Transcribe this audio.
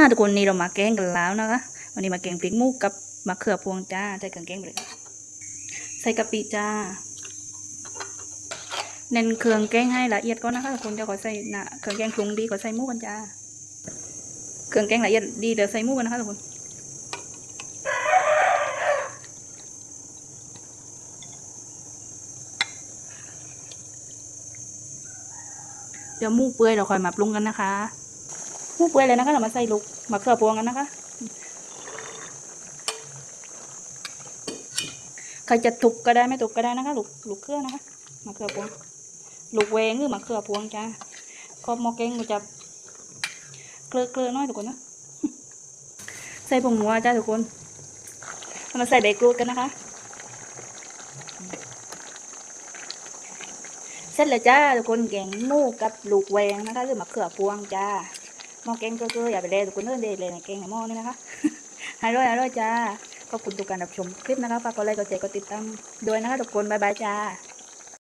าทุกคนนี่เรามาแกงกันแล้วนะคะ วันนี้มาแกงพริกมูกกับมะเขือพวงจ้าใส่เข่งแกงเลยใส่กะปิจ้าเน้นเครื่องแกงให้ละเอียดก่อนนะคะทุกคนเดี๋ยวขอใส่นะเครื่องแกงปรุงดีกว่าใส่มูกันจ้าเครื่องแกงละเอียดดีเดี๋ยวใส่มูกันนะคะทุกคนเดี๋ยวมูเปื่อยเราค่อยมาปรุงกันนะคะ หมูเปื่อยเลยนะคะเรามาใส่ลูกมะเขือพวงกันนะคะใครจะทุบก็ได้ไม่ทุบก็ได้นะคะลูกลูกเครือนะคะมะเขือพวงลูกเวงหรือมะเขือพวงจ้าขอบมอเก้งมันจะเกลือเกลือน้อยทุกคนนะใส่ผงนัวจ้าทุกคนเรามาใส่ใบกรูดกันนะคะเสร็จแล้วจ้าทุกคนแกงหมูกับลูกแวงนะคะหรือมะเขือพวงจ้า หม้อแกงก็คืออย่าไปเลยทุกคนเดินเดนเลยในแกงหม้อนี่นะคะอร่อยอร่อยจ้าขอบคุณทุกการรับชมคลิปนะคะฝากกดไลค์กดแชร์กดติดตามด้วยนะคะทุกคนบ๊ายบายจ้า